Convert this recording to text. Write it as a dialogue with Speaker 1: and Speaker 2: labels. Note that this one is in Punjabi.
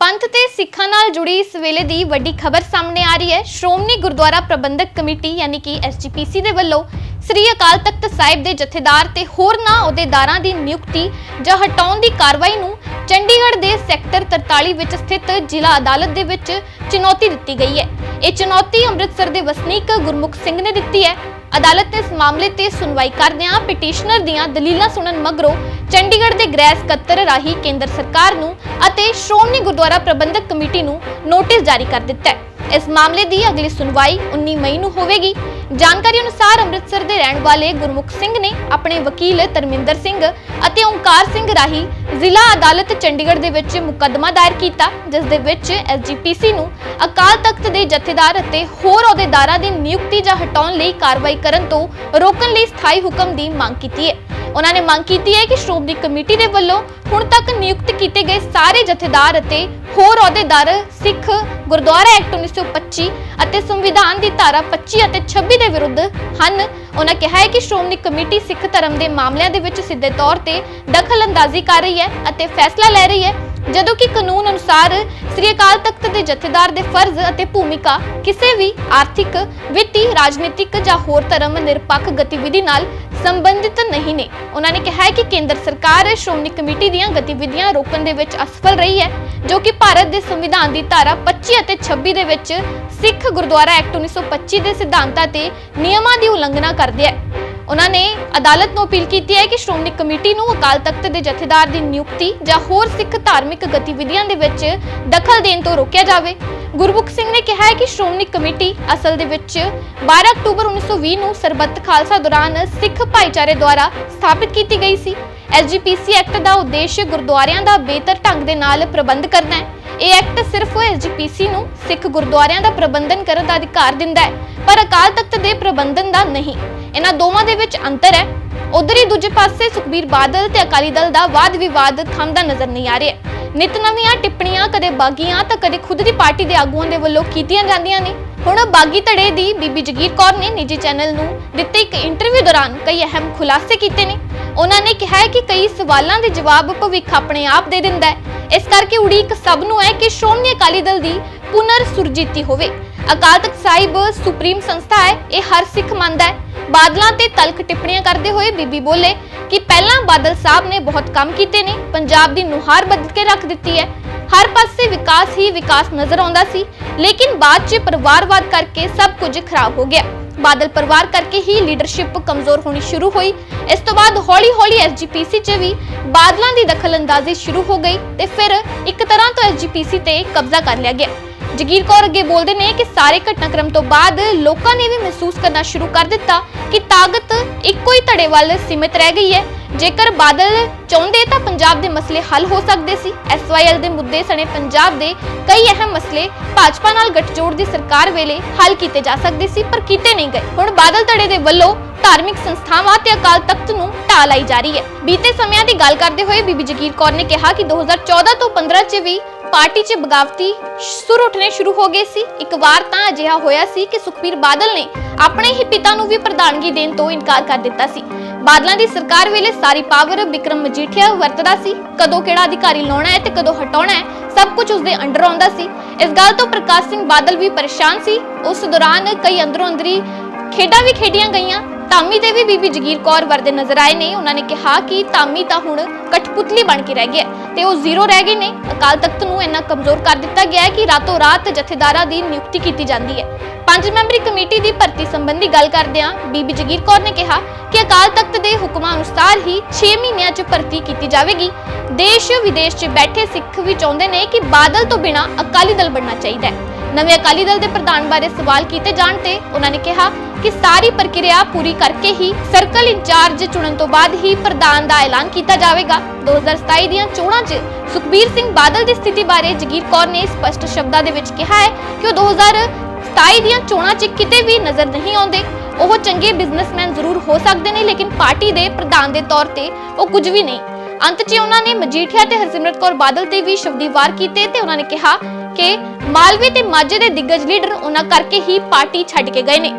Speaker 1: ਪੰਥ ਤੇ ਸਿੱਖਾਂ ਨਾਲ ਜੁੜੀ ਇਸ ਵੇਲੇ ਦੀ ਵੱਡੀ ਖਬਰ ਸਾਹਮਣੇ ਆ ਰਹੀ ਹੈ। ਸ਼੍ਰੋਮਣੀ ਗੁਰਦੁਆਰਾ ਪ੍ਰਬੰਧਕ ਕਮੇਟੀ ਯਾਨੀ ਕਿ ਐਸਜੀਪੀਸੀ ਦੇ ਵੱਲੋਂ ਸ੍ਰੀ ਅਕਾਲ ਤਖਤ ਸਾਹਿਬ ਦੇ ਜਥੇਦਾਰ ਤੇ ਹੋਰਨਾਂ ਅਹੁਦੇਦਾਰਾਂ ਦੀ ਨਿਯੁਕਤੀ ਜਾਂ ਹਟਾਉਣ ਦੀ ਕਾਰਵਾਈ ਨੂੰ ਚੰਡੀਗੜ੍ਹ ਦੇ ਸੈਕਟਰ 43 ਵਿੱਚ ਸਥਿਤ ਜ਼ਿਲ੍ਹਾ ਅਦਾਲਤ ਦੇ ਵਿੱਚ ਚੁਣੌਤੀ ਦਿੱਤੀ ਗਈ ਹੈ। ਇਹ ਚੁਣੌਤੀ ਅੰਮ੍ਰਿਤਸਰ ਦੇ ਵਸਨੀਕ ਗੁਰਮੁਖ ਸਿੰਘ ਨੇ ਦਿੱਤੀ ਹੈ। ਅਦਾਲਤ ਇਸ ਮਾਮਲੇ ਤੇ ਸੁਣਵਾਈ ਕਰਦਿਆਂ ਪਟੀਸ਼ਨਰ ਦੀਆਂ ਦਲੀਲਾਂ ਸੁਣਨ ਮਗਰੋਂ ਚੰਡੀਗੜ੍ਹ ਦੇ ਗ੍ਰਹਿ ਸਕੱਤਰ ਰਾਹੀਂ ਕੇਂਦਰ ਸਰਕਾਰ ਨੂੰ ਅਤੇ ਸ਼੍ਰੋਮਣੀ ਗੁਰਦੁਆਰਾ ਪ੍ਰਬੰਧਕ ਕਮੇਟੀ ਨੂੰ ਨੋਟਿਸ ਜਾਰੀ ਕਰ ਦਿੱਤਾ ਹੈ। ਇਸ ਮਾਮਲੇ ਦੀ ਅਗਲੀ ਸੁਣਵਾਈ 19 ਮਈ ਨੂੰ ਹੋਵੇਗੀ। ਜਾਣਕਾਰੀ ਅਨੁਸਾਰ ਅੰਮ੍ਰਿਤਸਰ ਦੇ ਰਹਿਣ ਵਾਲੇ ਗੁਰਮੁਖ ਸਿੰਘ ਨੇ ਆਪਣੇ ਵਕੀਲ ਧਰਮਿੰਦਰ ਸਿੰਘ ਅਤੇ ਓਂਕਾਰ ਸਿੰਘ ਰਾਹੀਂ ਜ਼ਿਲ੍ਹਾ ਅਦਾਲਤ ਚੰਡੀਗੜ੍ਹ ਦੇ ਵਿੱਚ ਮੁਕੱਦਮਾ ਦਾਇਰ ਕੀਤਾ, ਜਿਸ ਦੇ ਵਿੱਚ ਐਸਜੀਪੀਸੀ ਨੂੰ ਅਕਾਲ ਤਖਤ ਦੇ ਜਥੇਦਾਰ ਅਤੇ ਹੋਰ ਅਹੁਦੇਦਾਰਾਂ ਦੀ ਨਿਯੁਕਤੀ ਜਾਂ ਹਟਾਉਣ ਲਈ ਕਾਰਵਾਈ ਕਰਨ ਤੋਂ ਰੋਕਣ ਲਈ ਸਥਾਈ ਹੁਕਮ ਦੀ ਮੰਗ ਕੀਤੀ ਹੈ। ਉਹਨਾਂ ਨੇ ਮੰਗ ਕੀਤੀ ਹੈ ਕਿ ਸ਼੍ਰੋਮਣੀ ਕਮੇਟੀ ਦੇ ਵੱਲੋਂ ਹੁਣ ਤੱਕ ਨਿਯੁਕਤ ਕੀਤੇ ਗਏ ਸਾਰੇ ਜਥੇਦਾਰ ਅਤੇ ਹੋਰ ਅਹੁਦੇਦਾਰ ਸਿੱਖ ਗੁਰਦੁਆਰਾ ਐਕਟ 1925 ਅਤੇ ਸੰਵਿਧਾਨ ਦੀ ਧਾਰਾ 25 ਅਤੇ 26 ਦੇ ਵਿਰੁੱਧ ਹਨ। ਉਹਨਾਂ ਕਿਹਾ ਹੈ ਕਿ ਸ਼੍ਰੋਮਣੀ ਕਮੇਟੀ ਸਿੱਖ ਧਰਮ ਦੇ ਮਾਮਲਿਆਂ ਦੇ ਵਿੱਚ ਸਿੱਧੇ ਤੌਰ ਤੇ ਦਖਲ ਅੰਦਾਜ਼ੀ ਕਰ ਰਹੀ ਹੈ ਅਤੇ ਫੈਸਲਾ ਲੈ ਰਹੀ ਹੈ। ਜਦੋਂ ਕਿ ਕਾਨੂੰਨ ਅਨੁਸਾਰ ਸ੍ਰੀ ਅਕਾਲ ਤਖਤ ਦੇ ਜਥੇਦਾਰ ਦੇ ਫਰਜ਼ ਅਤੇ ਭੂਮਿਕਾ ਕਿਸੇ ਵੀ ਆਰਥਿਕ, ਵਿੱਤੀ, ਰਾਜਨੀਤਿਕ ਜਾਂ ਹੋਰ ਧਰਮ ਨਿਰਪੱਖ ਗਤੀਵਿਧੀ ਨਾਲ ਸੰਬੰਧਿਤ ਨਹੀਂ ਨੇ। ਉਹਨਾਂ ਨੇ ਕਿਹਾ ਹੈ ਕਿ ਕੇਂਦਰ ਸਰਕਾਰ ਸ਼੍ਰੋਮਣੀ ਕਮੇਟੀ ਦੀਆਂ ਗਤੀਵਿਧੀਆਂ ਰੋਕਣ ਦੇ ਵਿੱਚ ਅਸਫਲ ਰਹੀ ਹੈ, ਜੋ ਕਿ ਭਾਰਤ ਦੇ ਸੰਵਿਧਾਨ ਦੀ ਧਾਰਾ 25 ਅਤੇ 26 ਦੇ ਵਿੱਚ ਸਿੱਖ ਗੁਰਦੁਆਰਾ ਐਕਟ 1925 ਦੇ ਸਿਧਾਂਤਾਂ ਤੇ ਨਿਯਮਾਂ ਦੀ ਉਲੰਘਣਾ ਕਰਦੇ ਹੈ। ਉਹਨਾਂ ਨੇ ਅਦਾਲਤ ਨੂੰ ਅਪੀਲ ਕੀਤੀ ਹੈ ਕਿ ਸ਼੍ਰੋਮਣੀ ਕਮੇਟੀ ਨੂੰ ਅਕਾਲ ਤਖਤ ਦੇ ਜਥੇਦਾਰ ਦੀ ਨਿਯੁਕਤੀ ਜਾਂ ਹੋਰ ਸਿੱਖ ਧਾਰਮਿਕ ਗਤੀਵਿਧੀਆਂ ਦੇ ਵਿੱਚ ਦਖਲ ਦੇਣ ਤੋਂ ਰੋਕਿਆ ਜਾਵੇ। ਗੁਰਮੁਖ ਸਿੰਘ ਨੇ ਕਿਹਾ ਹੈ ਕਿ ਸ਼੍ਰੋਮਣੀ ਕਮੇਟੀ ਅਸਲ ਦੇ ਵਿੱਚ 12 ਅਕਤੂਬਰ 1920 ਨੂੰ ਸਰਬੱਤ ਖਾਲਸਾ ਦੌਰਾਨ ਸਿੱਖ ਭਾਈਚਾਰੇ ਦੁਆਰਾ ਸਥਾਪਿਤ ਕੀਤੀ ਗਈ ਸੀ। ਐਸਜੀਪੀਸੀ ਐਕਟ ਦਾ ਉਦੇਸ਼ ਗੁਰਦੁਆਰਿਆਂ ਦਾ ਬਿਹਤਰ ਢੰਗ ਦੇ ਨਾਲ ਪ੍ਰਬੰਧ ਕਰਨਾ ਹੈ। ਇਹ ਐਕਟ ਸਿਰਫ ਐਸਜੀਪੀਸੀ ਨੂੰ ਸਿੱਖ ਗੁਰਦੁਆਰਿਆਂ ਦਾ ਪ੍ਰਬੰਧਨ ਕਰਨ ਦਾ ਅਧਿਕਾਰ ਦਿੰਦਾ ਹੈ, ਪਰ ਅਕਾਲ ਤਖਤ ਦੇ ਪ੍ਰਬੰਧਨ ਦਾ ਨਹੀਂ। ਇਹਨਾਂ ਦੋਵਾਂ ਦੇ ਵਿੱਚ ਅੰਤਰ ਹੈ। ਉਧਰ ਹੀ ਦੂਜੇ ਪਾਸੇ ਸੁਖਬੀਰ ਬਾਦਲ ਤੇ ਅਕਾਲੀ ਦਲ ਦਾ ਵਾਦ ਵਿਵਾਦ ਥੰਮਦਾ ਨਜ਼ਰ ਨਹੀਂ ਆ ਰਿਹਾ। ਨਿਤ ਨਵੀਆਂ ਟਿੱਪਣੀਆਂ ਕਦੇ ਬਾਗੀਆਂ ਤਾਂ ਕਦੇ ਖੁਦ ਦੀ ਪਾਰਟੀ ਦੇ ਆਗੂਆਂ ਦੇ ਵੱਲੋਂ ਕੀਤੀਆਂ ਜਾਂਦੀਆਂ ਨੇ। ਹੁਣ ਬਾਗੀ ਧੜੇ ਦੀ ਬੀਬੀ ਜਗੀਰ ਕੌਰ ਨੇ ਨਿੱਜੀ ਚੈਨਲ ਨੂੰ ਦਿੱਤੇ ਇੱਕ ਇੰਟਰਵਿਊ ਦੌਰਾਨ ਕਈ ਅਹਿਮ ਖੁਲਾਸੇ ਕੀਤੇ ਨੇ। ਉਹਨਾਂ ਨੇ ਕਿਹਾ ਹੈ ਕਿ ਕਈ ਸਵਾਲਾਂ ਦੇ ਜਵਾਬ ਭਵਿੱਖ ਆਪਣੇ ਆਪ ਦੇ ਦਿੰਦਾ ਹੈ। ਇਸ ਕਰਕੇ ਉਡੀਕ ਸਭ ਨੂੰ ਹੈ ਕਿ ਸ਼੍ਰੋਮਣੀ ਅਕਾਲੀ ਦਲ ਦੀ ਪੁਨਰ ਸੁਰਜੀਤੀ ਹੋਵੇ। ਅਕਾਲ ਤਖਤ ਸਾਹਿਬ ਸੁਪਰੀਮ ਸੰਸਥਾ ਹੈ, ਇਹ ਹਰ ਸਿੱਖ ਮੰਨਦਾ ਹੈ। ਬਾਦਲਾਂ ਤੇ ਤਲਖ ਟਿੱਪਣੀਆਂ ਕਰਦੇ ਹੋਏ ਬੀਬੀ ਬੋਲੇ ਕਿ ਪਹਿਲਾਂ ਬਾਦਲ ਸਾਹਿਬ ਨੇ ਬਹੁਤ ਕੰਮ ਕੀਤੇ ਨੇ, ਪੰਜਾਬ ਦੀ ਨੁਹਾਰ ਬਦਲ ਕੇ ਰੱਖ ਦਿੱਤੀ ਹੈ। ਹਰ ਪਾਸੇ ਵਿਕਾਸ ਹੀ ਵਿਕਾਸ ਨਜ਼ਰ ਆਉਂਦਾ ਸੀ, ਲੇਕਿਨ ਬਾਅਦ 'ਚ ਪਰਿਵਾਰਵਾਦ ਕਰਕੇ ਸਭ ਕੁਝ ਖਰਾਬ ਹੋ ਗਿਆ। ਬਾਦਲ ਪਰਿਵਾਰ ਕਰਕੇ ਹੀ ਲੀਡਰਸ਼ਿਪ ਕਮਜ਼ੋਰ ਹੋਣੀ ਸ਼ੁਰੂ ਹੋਈ। ਇਸ ਤੋਂ ਬਾਅਦ ਹੌਲੀ-ਹੌਲੀ ਐਸਜੀਪੀਸੀ 'ਚ ਵੀ ਬਾਦਲਾਂ ਦੀ ਦਖਲਅੰਦਾਜ਼ੀ ਸ਼ੁਰੂ ਹੋ ਗਈ ਤੇ ਫਿਰ ਇੱਕ ਤਰ੍ਹਾਂ ਤੋਂ ਐਸਜੀਪੀਸੀ ਤੇ ਕਬਜ਼ਾ ਕਰ ਲਿਆ ਗਿਆ। ਜਗੀਰ ਕੌਰ ਅੱਗੇ ਬੋਲਦੇ ਨੇ ਕਿ ਸਾਰੇ ਘਟਨਾਕ੍ਰਮ ਤੋਂ ਬਾਅਦ ਲੋਕਾਂ ਨੇ ਵੀ ਮਹਿਸੂਸ ਕਰਨਾ ਸ਼ੁਰੂ ਕਰ ਦਿੱਤਾ ਕਿ ਤਾਕਤ ਇੱਕੋ ਹੀ ਧੜੇ ਵੱਲ ਸੀਮਿਤ ਰਹਿ ਗਈ ਹੈ। ਜੇਕਰ ਬਾਦਲ ਚਾਹੁੰਦੇ ਤਾਂ ਪੰਜਾਬ ਦੇ ਮਸਲੇ ਹੱਲ ਹੋ ਸਕਦੇ ਸੀ। ਐਸਵਾਈਐਲ ਦੇ ਮੁੱਦੇ ਸਣੇ ਪੰਜਾਬ ਦੇ ਕਈ ਅਹਿਮ ਮਸਲੇ ਭਾਜਪਾ ਨਾਲ ਗੱਠਜੋੜ ਦੀ ਸਰਕਾਰ ਵੇਲੇ ਹੱਲ ਕੀਤੇ ਜਾ ਸਕਦੇ ਸੀ, ਪਰ ਕੀਤੇ ਨਹੀਂ ਗਏ। ਹੁਣ ਬਾਦਲ ਧੜੇ ਦੇ ਵੱਲੋਂ ਧਾਰਮਿਕ ਸੰਸਥਾਵਾਂ ਤੇ ਅਕਾਲ ਤਖਤ ਨੂੰ ਢਾਹ ਲਾਈ ਜਾ ਰਹੀ ਹੈ। ਬੀਤੇ ਸਮਿਆਂ ਦੀ ਗੱਲ ਕਰਦੇ ਹੋਏ ਬੀਬੀ ਜਗੀਰ ਕੌਰ ਨੇ ਕਿਹਾ ਕਿ 2014 ਤੋਂ 15 ਚ ਵੀ ਪਾਰਟੀ 'ਚ ਬਗਾਵਤੀ ਸੁਰ ਉੱਠਣੇ ਸ਼ੁਰੂ ਹੋ ਗਏ ਸੀ। ਇੱਕ ਵਾਰ ਤਾਂ ਅਜਿਹਾ ਹੋਇਆ ਸੀ ਕਿ ਸੁਖਬੀਰ ਬਾਦਲ ਨੇ ਆਪਣੇ ਹੀ ਪਿਤਾ ਨੂੰ ਵੀ ਪ੍ਰਧਾਨਗੀ ਦੇਣ ਤੋਂ ਇਨਕਾਰ ਕਰ ਦਿੱਤਾ ਸੀ। ਬਾਦਲਾਂ ਦੀ ਸਰਕਾਰ ਵੇਲੇ ਸਾਰੀ ਪਾਵਰ ਵਿਕਰਮ ਮਜੀਠੀਆ ਵਰਤਦਾ ਸੀ। ਕਦੋਂ ਕਿਹੜਾ ਅਧਿਕਾਰੀ ਲਾਉਣਾ ਹੈ ਤੇ ਕਦੋਂ ਹਟਾਉਣਾ ਹੈ, ਸਭ ਕੁਝ ਉਸਦੇ ਅੰਡਰ ਆਉਂਦਾ ਸੀ। ਇਸ ਗੱਲ ਤੋਂ ਪ੍ਰਕਾਸ਼ ਸਿੰਘ ਬਾਦਲ ਵੀ ਪਰੇਸ਼ਾਨ ਸੀ। ਉਸ ਦੌਰਾਨ ਕਈ ਅੰਦਰੋਂ ਅੰਦਰੀ ਖੇਡਾਂ ਵੀ ਖੇਡੀਆਂ ਗਈਆਂ। ਧਾਮੀ ਦੇ ਵੀ ਬੀਬੀ ਜਗੀਰ ਕੌਰ ਵਰਦੇ ਨਜ਼ਰ ਆਏ ਨੇ। ਉਹਨਾਂ ਨੇ ਕਿਹਾ ਕਿ ਧਾਮੀ ਤਾਂ ਹੁਣ ਕਠਪੁਤਲੀ ਬਣ ਕੇ ਰਹਿ ਗਿਆ ਤੇ ਉਹ ਜ਼ੀਰੋ ਰਹਿ ਗਏ ਨੇ। ਅਕਾਲ ਤਖਤ ਨੂੰ ਇੰਨਾ ਕਮਜ਼ੋਰ ਕਰ ਦਿੱਤਾ ਗਿਆ ਹੈ ਕਿ ਰਾਤੋਂ ਰਾਤ ਜਥੇਦਾਰਾਂ ਦੀ ਨਿਯੁਕਤੀ ਕੀਤੀ ਜਾਂਦੀ ਹੈ। ਪੰਜ ਮੈਂਬਰੀ ਕਮੇਟੀ ਦੀ ਭਰਤੀ ਸੰਬੰਧੀ ਗੱਲ ਕਰਦਿਆਂ ਬੀਬੀ ਜਗੀਰ ਕੌਰ ਨੇ ਕਿਹਾ ਕਿ ਅਕਾਲ ਤਖਤ ਦੇ ਹੁਕਮਾਂ ਅਨੁਸਾਰ ਹੀ 6 ਮਹੀਨਿਆਂ 'ਚ ਭਰਤੀ ਕੀਤੀ ਜਾਵੇਗੀ। ਦੇਸ਼ ਵਿਦੇਸ਼ 'ਚ ਬੈਠੇ ਸਿੱਖ ਵੀ ਚਾਹੁੰਦੇ ਨੇ ਕਿ ਬਾਦਲ ਤੋਂ ਬਿਨਾਂ ਅਕਾਲੀ ਦਲ ਬਣਨਾ ਚਾਹੀਦਾ ਹੈ। ਨਵੇਂ ਅਕਾਲੀ ਦਲ ਦੇ ਪ੍ਰਧਾਨ ਬਾਰੇ ਸਵਾਲ ਕੀਤੇ ਜਾਣ ਤੇ ਉਹਨਾਂ ਨੇ ਕਿਹਾ ਕਿ ਸਾਰੀ ਪ੍ਰਕਿਰਿਆ ਪੂਰੀ ਕਰਕੇ ਹੀ ਸਰਕਲ ਇੰਚਾਰਜ ਚੁਣਨ ਤੋਂ ਬਾਅਦ ਹੀ ਪ੍ਰਧਾਨ ਦਾ ਐਲਾਨ ਕੀਤਾ ਜਾਵੇਗਾ। 2027 ਦੀਆਂ ਚੋਣਾਂ 'ਚ ਸੁਖਬੀਰ ਸਿੰਘ ਬਾਦਲ ਦੀ ਸਥਿਤੀ ਬਾਰੇ ਜਗੀਰ ਕੌਰ ਨੇ ਸਪਸ਼ਟ ਸ਼ਬਦਾਂ ਦੇ ਵਿੱਚ ਕਿਹਾ ਹੈ ਕਿ ਉਹ 2027 ਦੀਆਂ ਚੋਣਾਂ 'ਚ ਕਿਤੇ ਵੀ ਨਜ਼ਰ ਨਹੀਂ ਆਉਂਦੇ। ਉਹ ਚੰਗੇ ਬਿਜ਼ਨਸਮੈਨ ਜ਼ਰੂਰ ਹੋ ਸਕਦੇ ਨੇ, ਲੇਕਿਨ ਪਾਰਟੀ ਦੇ ਪ੍ਰਧਾਨ ਦੇ ਤੌਰ ਤੇ ਉਹ ਕੁਝ ਵੀ ਨਹੀਂ। ਅੰਤ 'ਚ ਉਹਨਾਂ ਨੇ ਮਜੀਠੀਆ ਤੇ ਹਰਸਿਮਰਤ ਕੌਰ ਬਾਦਲ ਤੇ ਵੀ ਸ਼ਬਦੀ ਵਾਰ ਕੀਤੇ ਤੇ ਉਹਨਾਂ ਨੇ ਕਿਹਾ ਕਿ ਮਾਲਵੇ ਤੇ ਮਾਝੇ ਦੇ ਦਿੱਗਜ ਲੀਡਰ ਉਹਨਾਂ ਕਰਕੇ ਹੀ ਪਾਰਟੀ ਛੱਡ ਕੇ ਗਏ ਨੇ।